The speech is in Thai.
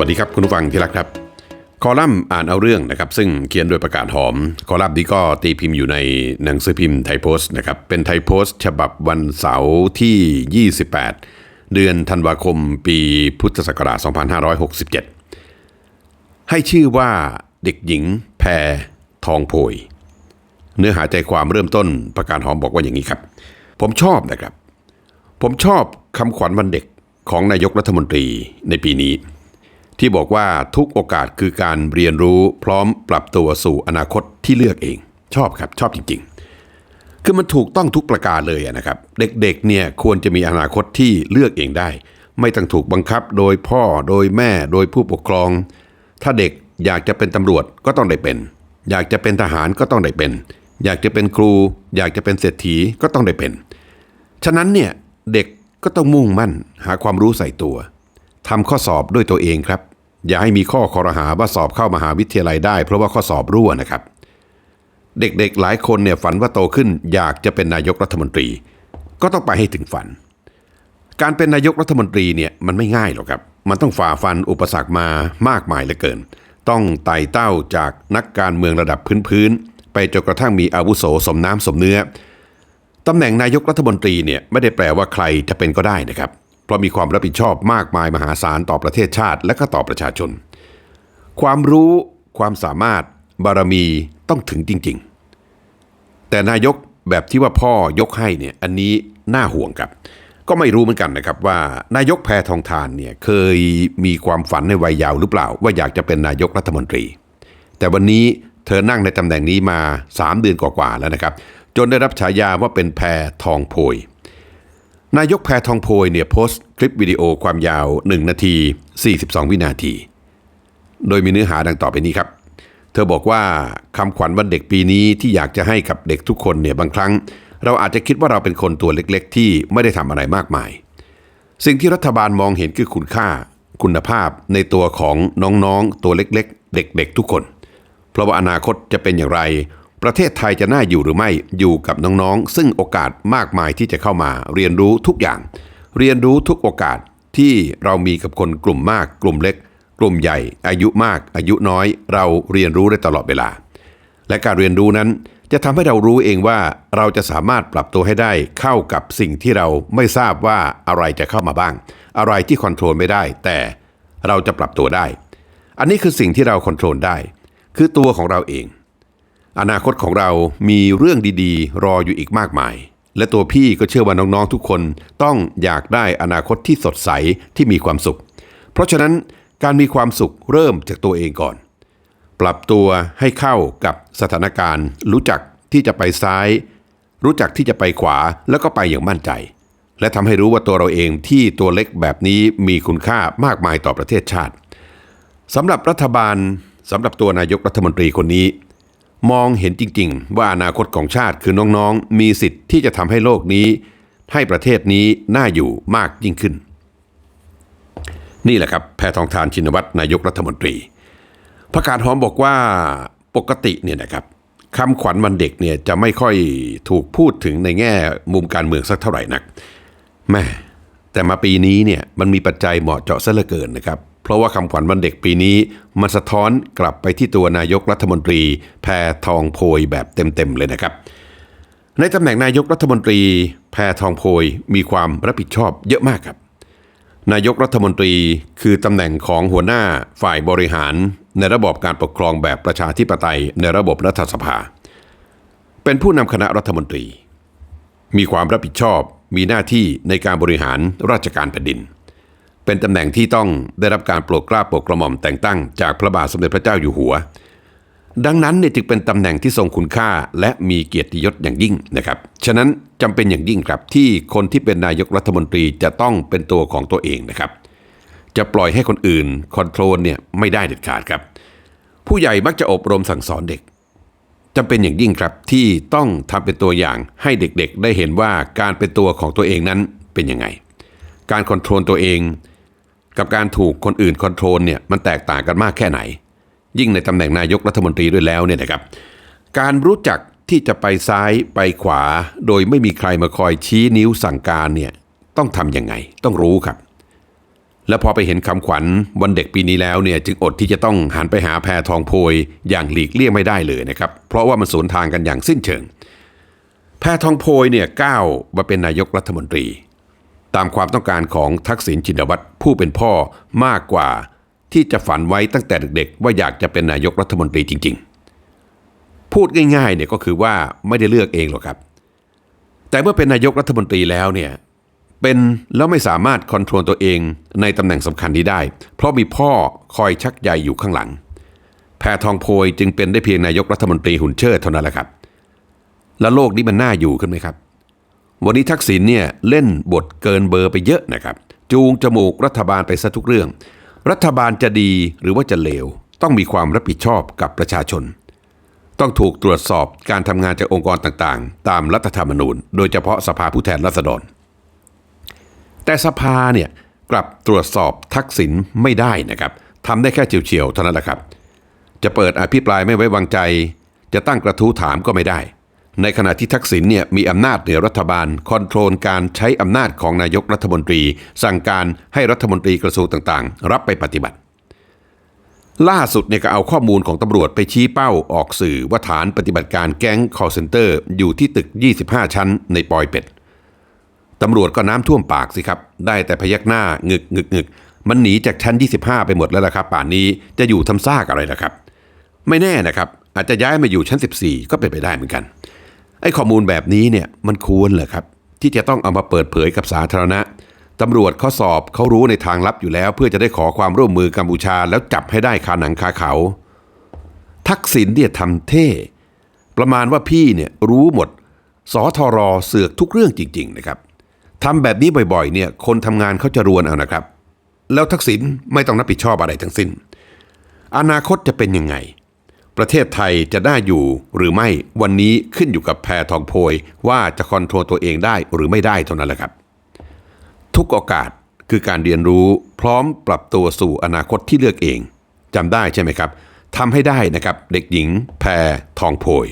วัสดีครับคุณผู้ฟังที่รักครับ คอลัมน์อ่านเอาเรื่องนะครับ ซึ่งเขียนโดยประกาศหอม คอลัมน์นี้ก็ตีพิมพ์อยู่ในหนังสือพิมพ์ไทยโพสต์นะครับเป็นไทยโพสต์ ฉบับวันเสาร์ที่ 28 เดือนธันวาคมปีพุทธศักราช 2567 ให้ชื่อว่าเด็กหญิงแพรทองโพย เนื้อหาใจความเริ่มต้นประกาศหอมบอกว่าอย่างนี้ครับ ผมชอบนะครับ ผมชอบคำขวัญวันเด็กของนายกรัฐมนตรีในปีนี้ ที่บอกว่าทุกโอกาสคือการเรียนรู้พร้อมปรับตัวสู่อนาคตที่เลือกเอง ชอบครับชอบจริง ๆ คือมันถูกต้องทุกประการเลยนะครับ เด็กๆเนี่ยควรจะมีอนาคตที่เลือกเองได้ ไม่ต้องถูกบังคับโดยพ่อโดยแม่โดยผู้ปกครอง ถ้าเด็กอยากจะเป็นตำรวจก็ต้องได้เป็น อยากจะเป็นทหารก็ต้องได้เป็น อยากจะเป็นครู อยากจะเป็นเศรษฐีก็ต้องได้เป็น ฉะนั้นเนี่ยเด็กก็ต้องมุ่งมั่นหาความรู้ใส่ตัวทำข้อสอบด้วยตัวเองครับ อย่าให้มีข้อคอรหาว่าสอบเข้ามหาวิทยาลัยได้ เพราะว่าข้อสอบรั่วนะครับ เด็กๆหลายคนเนี่ยฝันว่าโตขึ้นอยากจะเป็นนายกรัฐมนตรี ก็ต้องไปให้ถึงฝัน การเป็นนายกรัฐมนตรีเนี่ยมันไม่ง่ายหรอกครับ มันต้องฝ่าฟันอุปสรรคมามากมายเหลือเกิน ต้องไต่เต้าจากนักการเมืองระดับพื้นๆไปจนกระทั่งมีอาวุโสสมน้ำสมเนื้อตำแหน่งนายกรัฐมนตรีเนี่ยไม่ได้แปลว่าใครจะเป็นก็ได้นะครับ เพราะมีความรับผิดชอบมากมายมหาศาลต่อประเทศชาติและก็ต่อประชาชน ความรู้ความสามารถบารมีต้องถึงจริง ๆ แต่นายกแบบที่ว่าพ่อยกให้เนี่ยอันนี้น่าห่วงครับ ก็ไม่รู้เหมือนกันนะครับว่านายกแพทองทานเนี่ยเคยมีความฝันในวัยยาวหรือเปล่า ว่าอยากจะเป็นนายกรัฐมนตรี แต่วันนี้เธอนั่งในตำแหน่งนี้มา 3 เดือนกว่าๆแล้วนะครับ จนได้รับฉายาว่าเป็นแพรทองโพย นายกแพทองโพยเนี่ยโพสต์คลิปวิดีโอความยาว 1 นาที 42 วินาที โดยมีเนื้อหาดังต่อไปนี้ครับ เธอบอกว่าคำขวัญวันเด็กปีนี้ที่อยากจะให้กับเด็กทุกคนเนี่ยบางครั้ง เราอาจจะคิดว่าเราเป็นคนตัวเล็กๆ ที่ไม่ได้ทำอะไรมากมาย สิ่งที่รัฐบาลมองเห็นคือคุณค่า คุณภาพในตัวของน้องๆ ตัวเล็กๆ เด็ก ๆ ทุกคน เพราะว่าอนาคตจะเป็นอย่างไร ประเทศไทยจะน่าอยู่หรือไม่อยู่กับน้องๆ ซึ่งโอกาสมากมายที่จะเข้ามาเรียนรู้ทุกอย่าง เรียนรู้ทุกโอกาสที่เรามีกับคนกลุ่มมาก กลุ่มเล็ก กลุ่มใหญ่ อายุมาก อายุน้อย เราเรียนรู้ได้ตลอดเวลา และการเรียนรู้นั้นจะทำให้เรารู้เองว่าเราจะสามารถปรับตัวให้ได้เข้ากับสิ่งที่เราไม่ทราบว่าอะไรจะเข้ามาบ้าง อะไรที่คอนโทรลไม่ได้ แต่เราจะปรับตัวได้ อันนี้คือสิ่งที่เราคอนโทรลได้ คือตัวของเราเอง อนาคตของเรามีเรื่องดีๆ รออยู่อีกมากมาย และตัวพี่ก็เชื่อว่าน้องๆทุกคนต้องอยากได้อนาคตที่สดใสที่มีความสุข เพราะฉะนั้นการมีความสุขเริ่มจากตัวเองก่อน ปรับตัวให้เข้ากับสถานการณ์ รู้จักที่จะไปซ้าย รู้จักที่จะไปขวาแล้วก็ไปอย่างมั่นใจ และทำให้รู้ว่าตัวเราเองที่ตัวเล็กแบบนี้มีคุณค่ามากมายต่อประเทศชาติสำหรับรัฐบาลสำหรับตัวนายกรัฐมนตรีคนนี้ มองเห็นจริงๆ ว่าอนาคตของชาติคือน้องๆ มีสิทธิ์ที่จะทำให้โลกนี้ ให้ประเทศนี้น่าอยู่มากยิ่งขึ้น นี่แหละครับแพทองทานชินวัตรนายกรัฐมนตรีประกาศหอมบอกว่าปกติเนี่ยนะครับคำขวัญวันเด็กเนี่ยจะไม่ค่อยถูกพูดถึงในแง่มุมการเมืองสักเท่าไหร่นักแม่แต่มาปีนี้เนี่ยมันมีปัจจัยเหมาะเจาะซะเหลือเกินนะครับ เพราะว่าคำขวัญวันเด็กปีนี้มันสะท้อนกลับไปที่ตัวนายกรัฐมนตรีแพทองโพยแบบเต็มๆเลยนะครับ ในตำแหน่งนายกรัฐมนตรี แพทองโพยมีความรับผิดชอบเยอะมากครับ นายกรัฐมนตรีคือตำแหน่งของหัวหน้าฝ่ายบริหาร ในระบบการปกครองแบบประชาธิปไตย ในระบบรัฐสภา เป็นผู้นำคณะรัฐมนตรี มีความรับผิดชอบมีหน้าที่ในการบริหารราชการแผ่นดิน เป็นตำแหน่งที่ต้องได้รับการโปรดเกล้าโปรดกระหม่อมแต่งตั้งจากพระบาทสมเด็จพระเจ้าอยู่หัว ดังนั้นเนี่ยจึงเป็นตำแหน่งที่ทรงคุณค่าและมีเกียรติยศอย่างยิ่งนะครับ ฉะนั้นจำเป็นอย่างยิ่งครับที่คนที่เป็นนายกรัฐมนตรีจะต้องเป็นตัวของตัวเองนะครับ จะปล่อยให้คนอื่นคอนโทรลเนี่ยไม่ได้เด็ดขาดครับ ผู้ใหญ่มักจะอบรมสั่งสอนเด็กจำเป็นอย่างยิ่งครับที่ต้องทำเป็นตัวอย่างให้เด็กๆ ได้เห็นว่าการเป็นตัวของตัวเองนั้นเป็นยังไง การคอนโทรลตัวเอง กับการถูกคนอื่นคอนโทรลเนี่ยมันแตกต่างกันมากแค่ไหน ยิ่งในตำแหน่งนายกรัฐมนตรีด้วยแล้วเนี่ยนะครับ การรู้จักที่จะไปซ้ายไปขวา โดยไม่มีใครมาคอยชี้นิ้วสั่งการเนี่ยต้องทำยังไง ต้องรู้ครับ แล้วพอไปเห็นคำขวัญวันเด็กปีนี้แล้วเนี่ยจึงอดที่จะต้องหันไปหาแพทองโพยอย่างหลีกเลี่ยงไม่ได้เลยนะครับ เพราะว่ามันสวนทางกันอย่างสิ้นเชิง แพทองโพยเนี่ยก้าวมาเป็นนายกรัฐมนตรี ตามความต้องการของทักษิณชินวัตรผู้เป็นพ่อมากกว่าที่จะฝันไว้ตั้งแต่เด็กๆ ว่าอยากจะเป็นนายกรัฐมนตรีจริง ๆ พูดง่ายๆเนี่ยก็คือว่าไม่ได้เลือกเองหรอกครับ แต่เมื่อเป็นนายกรัฐมนตรีแล้วเนี่ยเป็นแล้วไม่สามารถคอนโทรลตัวเองในตำแหน่งสำคัญนี้ได้ เพราะมีพ่อคอยชักใยอยู่ข้างหลัง แพทองโพยจึงเป็นได้เพียงนายกรัฐมนตรีหุ่นเชิดเท่านั้นแหละครับ แล้วโลกนี้มันน่าอยู่ขึ้นไหมครับ วันนี้ทักษิณเนี่ยเล่นบทเกินเบอร์ไปเยอะนะครับ จูงจมูกรัฐบาลไปซะทุกเรื่อง รัฐบาลจะดีหรือว่าจะเลว ต้องมีความรับผิดชอบกับประชาชน ต้องถูกตรวจสอบการทำงานจากองค์กรต่างๆ ตามรัฐธรรมนูญ โดยเฉพาะสภาผู้แทนราษฎร แต่สภาเนี่ยกลับตรวจสอบทักษิณไม่ได้นะครับทำได้แค่เฉียวๆเท่านั้นแหละครับ จะเปิดอภิปรายไม่ไว้วางใจ จะตั้งกระทู้ถามก็ไม่ได้ ในขณะที่ทักษิณเนี่ยมีอำนาจเหนือรัฐบาลคอนโทรลการใช้อำนาจของนายกรัฐมนตรี สั่งการให้รัฐมนตรีกระทรวงต่างๆ รับไปปฏิบัติ ล่าสุดเนี่ยก็เอาข้อมูลของตำรวจไปชี้เป้าออกสื่อว่าฐานปฏิบัติการแก๊ง call center อยู่ที่ตึก 25 ชั้นในปอยเป็ดตำรวจก็น้ำท่วมปากสิครับ ได้แต่พยักหน้างึกงึกงึกมันหนีจากชั้น 25 ไปหมดแล้วล่ะครับ ป่านนี้จะอยู่ทำซากอะไรล่ะครับ ไม่แน่นะครับ อาจจะย้ายมาอยู่ชั้น 14 ก็เป็นไปได้เหมือนกัน อ้ข้อมูลแบบนี้เนี่ยมันควรเหรอครับ ที่จะต้องเอามาเปิดเผยกับสาธารณะตำรวจเขาสอบเขารู้ในทางลับอยู่แล้ว เพื่อจะได้ขอความร่วมมือกัมพูชา แล้วจับให้ได้คาหนังคาเขา ทักษิณเนี่ยทำเท่ ประมาณว่าพี่เนี่ยรู้หมดสอทรเสือกทุกเรื่องจริง ๆ นะครับทำแบบนี้บ่อยๆเนี่ยคนทำงานเขาจะรวนเอานะครับ แล้วทักษิณไม่ต้องรับผิดชอบอะไรทั้งสิ้น อนาคตจะเป็นยังไง ประเทศไทยจะได้อยู่หรือไม่วันนี้ขึ้นอยู่กับแพทองโพยว่าจะคอนโทรลตัวเองได้หรือไม่ได้เท่านั้นแหละครับ ทุกโอกาสคือการเรียนรู้พร้อมปรับตัวสู่อนาคตที่เลือกเองจำได้ใช่ไหมครับทำให้ได้นะครับ เด็กหญิงแพรทองโพย